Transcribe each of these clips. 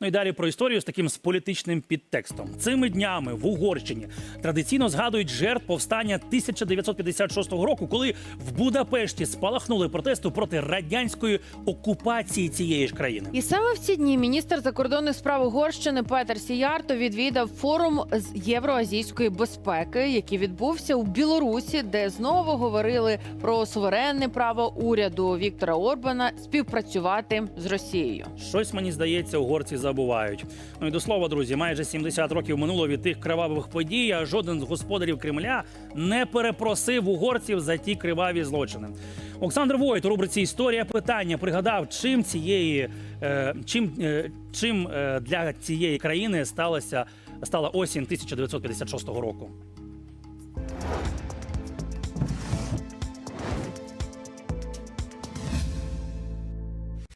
Ну і далі про історію з таким з політичним підтекстом. Цими днями в Угорщині традиційно згадують жертв повстання 1956 року, коли в Будапешті спалахнули протести проти радянської окупації цієї ж країни. І саме в ці дні міністр закордонних справ Угорщини Петер Сіярто відвідав форум з євроазійської безпеки, який відбувся у Білорусі, де знову говорили про суверенне право уряду Віктора Орбана співпрацювати з Росією. Щось мені здається, угорці забувають. Ну і до слова, друзі, майже 70 років минуло від тих кривавих подій. А жоден з господарів Кремля не перепросив угорців за ті криваві злочини. Олександр Войт у рубриці Історія питання пригадав, чим цієї е, чим, е, чим е, для цієї країни сталася стала осінь 1956 року.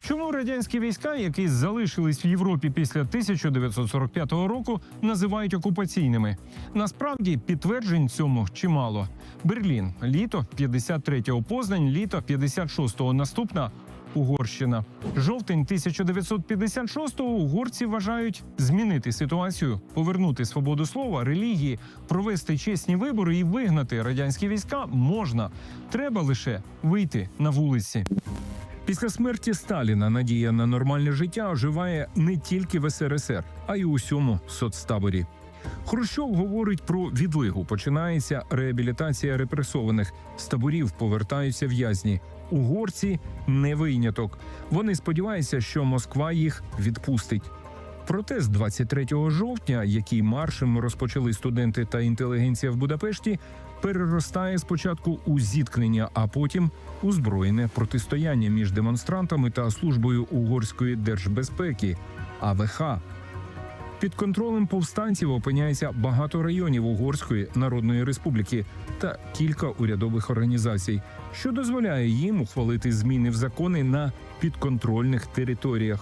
Чому радянські війська, які залишились в Європі після 1945 року, називають окупаційними? Насправді підтверджень цьому чимало. Берлін, літо 53-го Познань, літо 56-го наступна. Угорщина, жовтень 1956-го угорці вважають змінити ситуацію, повернути свободу слова, релігії, провести чесні вибори і вигнати радянські війська можна. Треба лише вийти на вулиці. Після смерті Сталіна надія на нормальне життя оживає не тільки в СРСР, а й у усьому соцтаборі. Хрущов говорить про відлигу. Починається реабілітація репресованих. З таборів повертаються в'язні. Угорці не виняток. Вони сподіваються, що Москва їх відпустить. Протест 23 жовтня, який маршем розпочали студенти та інтелігенція в Будапешті, переростає спочатку у зіткнення, а потім у збройне протистояння між демонстрантами та службою угорської держбезпеки АВХ. Під контролем повстанців опиняється багато районів Угорської Народної Республіки та кілька урядових організацій, що дозволяє їм ухвалити зміни в закони на підконтрольних територіях.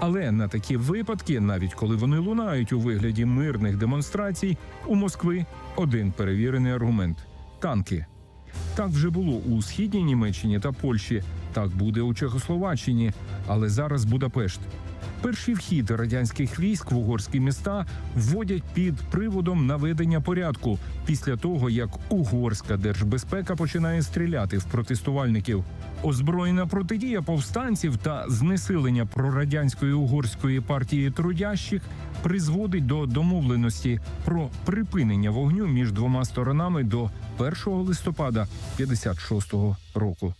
Але на такі випадки, навіть коли вони лунають у вигляді мирних демонстрацій, у Москви один перевірений аргумент танки. Так вже було у східній Німеччині та Польщі, так буде у Чехословаччині, але зараз Будапешт. Перший вхід радянських військ в угорські міста вводять під приводом наведення порядку після того, як угорська держбезпека починає стріляти в протестувальників. Озброєна протидія повстанців та знесилення прорадянської угорської партії трудящих призводить до домовленості про припинення вогню між двома сторонами до 1 листопада 56-го року.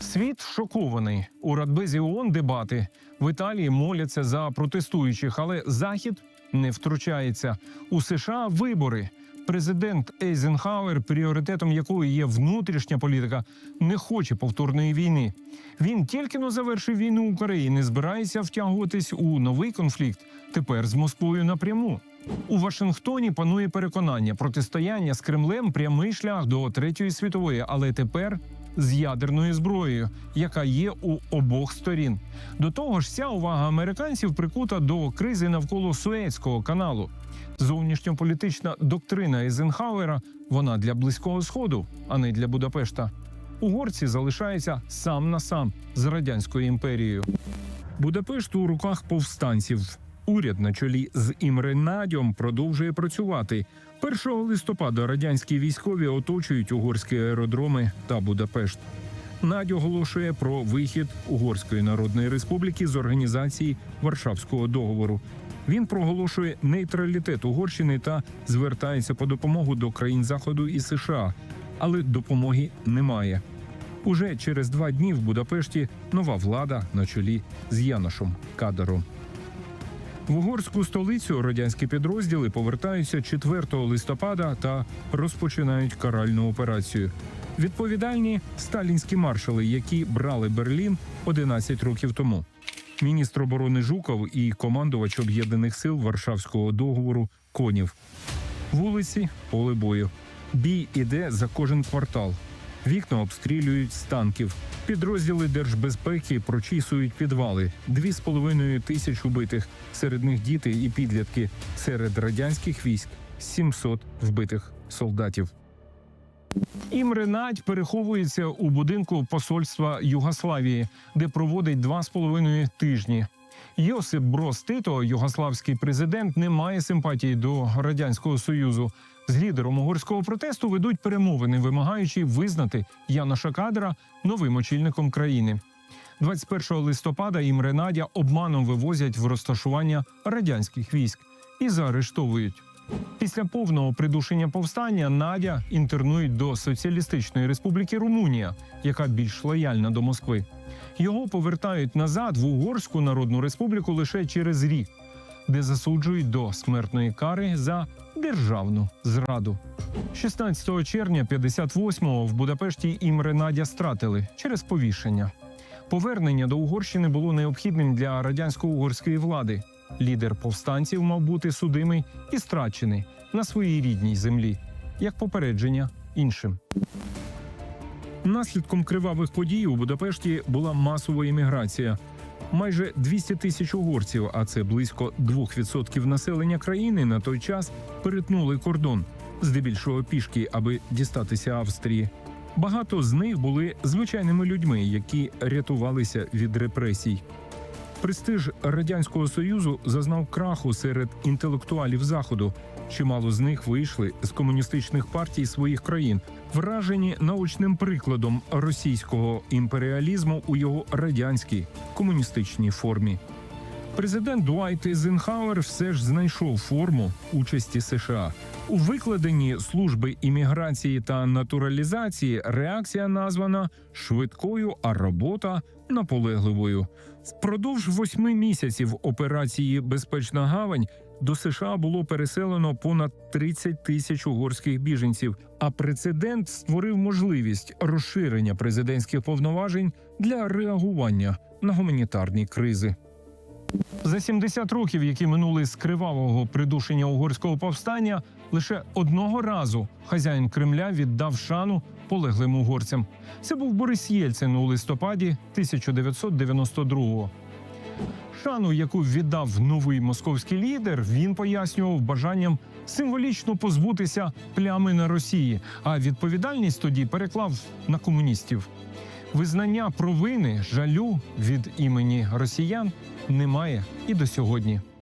Світ шокований у Радбезі ООН дебати. В Італії моляться за протестуючих, але Захід не втручається. У США вибори. Президент Ейзенхауер, пріоритетом якої є внутрішня політика, не хоче повторної війни. Він тільки но завершив війну в Україні, збирається втягуватись у новий конфлікт. Тепер з Москвою напряму. У Вашингтоні панує переконання, протистояння з Кремлем прямий шлях до третьої світової, але тепер з ядерною зброєю, яка є у обох сторін. До того ж, вся увага американців прикута до кризи навколо Суецького каналу. Зовнішньополітична доктрина Ейзенхауера вона для близького сходу, а не для Будапешта. Угорці залишаються сам на сам з радянською імперією. Будапешт у руках повстанців. Уряд на чолі з Імре Надьом продовжує працювати. 1 листопада радянські військові оточують угорські аеродроми та Будапешт. Надь оголошує про вихід Угорської Народної Республіки з організації Варшавського договору. Він проголошує нейтралітет Угорщини та звертається по допомогу до країн Заходу і США, але допомоги немає. Уже через два дні в Будапешті нова влада на чолі з Яношем Кадаром. В угорську столицю радянські підрозділи повертаються 4 листопада та розпочинають каральну операцію. Відповідальні сталінські маршали, які брали Берлін 11 років тому. Міністр оборони Жуков і командувач об'єднаних сил Варшавського договору Конів. Вулиці поле бою. Бій іде за кожен квартал. Вікна обстрілюють з танків. Підрозділи держбезпеки прочісують підвали. Дві з половиною тисяч убитих. Серед них діти і підлітки. Серед радянських військ 700 вбитих солдатів. Імре Надь переховується у будинку посольства Югославії, де проводить два з половиною тижні. Йосип Брос Тито, югославський президент, не має симпатії до радянського союзу. З лідером угорського протесту ведуть перемовини, вимагаючи визнати Яна Кадра новим очільником країни. 21 листопада їм Ренадя обманом вивозять в розташування радянських військ і заарештовують. Після повного придушення повстання Надя інтернують до Соціалістичної Республіки Румунія, яка більш лояльна до Москви. Його повертають назад в Угорську Народну Республіку лише через рік, де засуджують до смертної кари за державну зраду. 16 червня 58-го в Будапешті Імре Надя стратили через повішення. Повернення до Угорщини було необхідним для радянсько-угорської влади. Лідер повстанців мав бути судимий і страчений на своїй рідній землі, як попередження іншим. Наслідком кривавих подій у Будапешті була масова імміграція. Майже 200 тисяч угорців, а це близько 2% населення країни, на той час перетнули кордон, здебільшого пішки, аби дістатися Австрії. Багато з них були звичайними людьми, які рятувалися від репресій. Престиж радянського союзу зазнав краху серед інтелектуалів заходу. Чимало з них вийшли з комуністичних партій своїх країн, вражені научним прикладом російського імперіалізму у його радянській комуністичній формі. Президент Дуайт Ейзенхауер все ж знайшов форму участі США у викладенні служби імміграції та натуралізації. Реакція названа швидкою, а робота наполегливою. Впродовж восьми місяців операції Безпечна гавань до США було переселено понад 30 тисяч угорських біженців. А прецедент створив можливість розширення президентських повноважень для реагування на гуманітарні кризи. За 70 років, які минули з кривавого придушення угорського повстання, лише одного разу хазяїн Кремля віддав шану полеглим угорцям. Це був Борис Єльцин у листопаді 1992-го. Шану, яку віддав новий московський лідер, він пояснював бажанням символічно позбутися плями на Росії, а відповідальність тоді переклав на комуністів. Визнання провини жалю від імені росіян немає і до сьогодні.